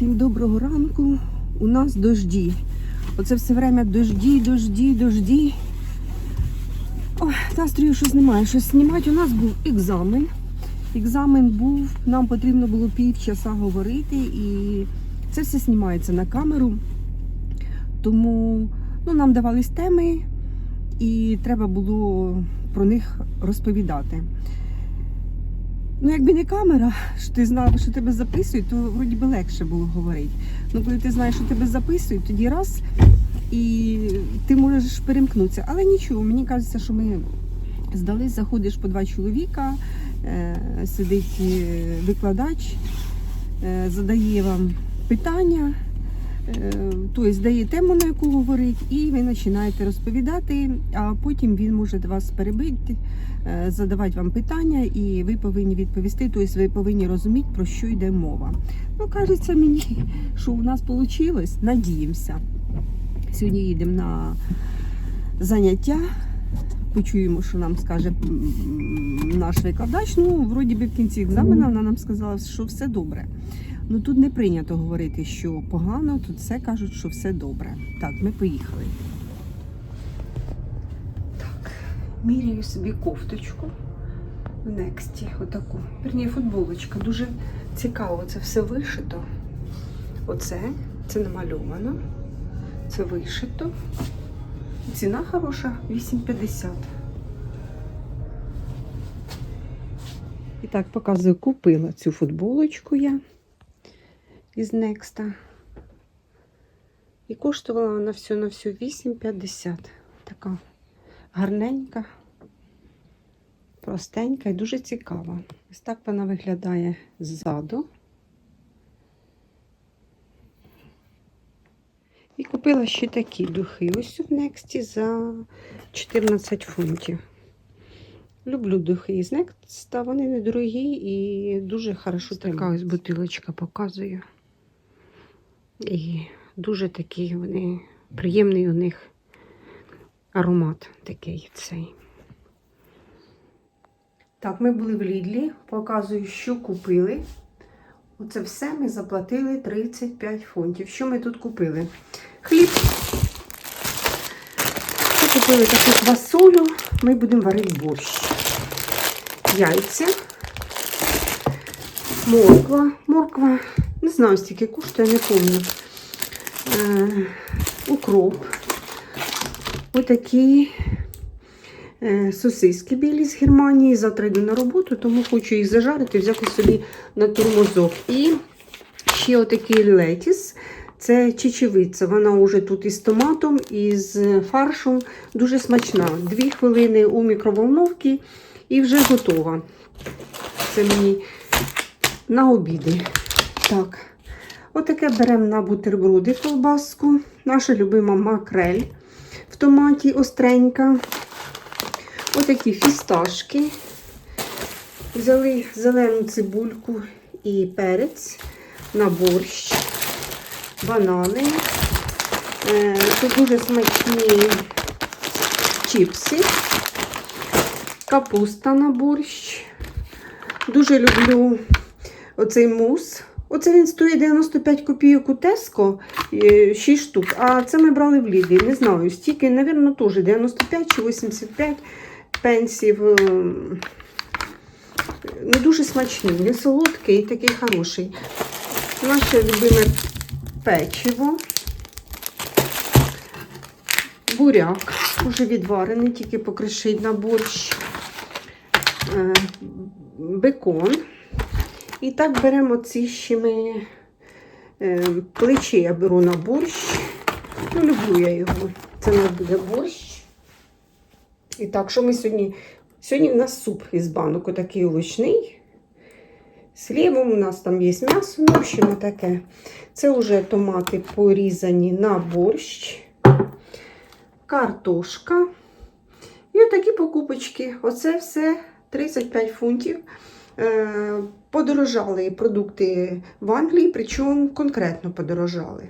Всім доброго ранку. У нас дожді. Оце все время дожді, дожді, дожді. Ой, настрою щось немає. Щось знімати. У нас був екзамен. Екзамен був, нам потрібно було півчаса говорити, і це все знімається на камеру. Тому ну, нам давались теми, і треба було про них розповідати. Ну, якби не камера, що ти знала, що тебе записують, то вроді би легше було говорити. Ну, коли ти знаєш, що тебе записують, тоді раз і ти можеш перемкнутися. Але нічого, мені кажеться, що ми здались, заходиш по два чоловіка, е, сидить е, викладач, е, задає вам питання, тобто дає тему, на яку говорить, і ви починаєте розповідати, а потім він може вас перебити е, задавати вам питання, і ви повинні відповісти, тобто ви повинні розуміти, про що йде мова. Ну, кажеться мені, що у нас вийшло, надіємося. Сьогодні їдемо на заняття. Почуємо, що нам скаже наш викладач. Ну, вроді би в кінці екзамену вона нам сказала, що все добре. Ну тут не прийнято говорити, що погано, тут все кажуть, що все добре. Так, ми поїхали. Так, міряю собі кофточку в Нексті, отаку. Верні, футболочка. Дуже цікаво, це все вишито. Оце, це намальовано. Це вишито. Ціна хороша 8,50. І так, показую, купила цю футболочку я із Некста. І коштувала вона все на всю 8,50. Така гарненька, простенька і дуже цікава. Ось так вона виглядає ззаду. І купила ще такі духи. Ось в Нексті за 14 фунтів. Люблю духи із Некста, вони недорогі і дуже хорошо Така ось бутилочка показую. І дуже такий вони, приємний у них аромат такий цей. Так, ми були в Лідлі, показую, що купили. Оце все ми заплатили 35 фунтів. Що ми тут купили? Хліб. Ми купили таку квасолю, ми будемо варити борщ. Яйця, морква. Морква, не знаю, стільки коштує, не пам'ятаю. Е, укроп. Отакі е, сосиски білі з Германії. Завтра йду на роботу, тому хочу їх зажарити, взяти собі на турмозок. І ще отакий летіс. Це чечевиця. Вона вже тут із томатом, і з фаршем. Дуже смачна. Дві хвилини у мікроволновці і вже готова. Це мені на обіди. Так. Отаке беремо на бутерброди ковбаску. Наша любима макрель в томаті остренька. Отакі фісташки. Взяли зелену цибульку і перець на борщ, банани. Е, Тут дуже смачні чіпси, капуста на борщ. Дуже люблю оцей мус. Оце він стоїть 95 копійок у Теско, 6 штук. А це ми брали в Ліді. Не знаю, стільки, мабуть, теж 95 чи 85 пенсів. Ем, Не дуже смачний, не солодкий і такий хороший. Наше любиме печиво. Буряк, вже відварений, тільки покришить на борщ. Е, Бекон. І так беремо ці ще ми е, плечі я беру на борщ. Ну, люблю я його. Це у нас буде борщ. І так, що ми сьогодні? Сьогодні в нас суп із банок, отакий овочний. З хлібом у нас там є м'ясо, ну, в общем, таке. Це вже томати порізані на борщ, картошка. І отакі покупочки. Оце все 35 фунтів. Е, Подорожали продукти в Англії, причому конкретно подорожали.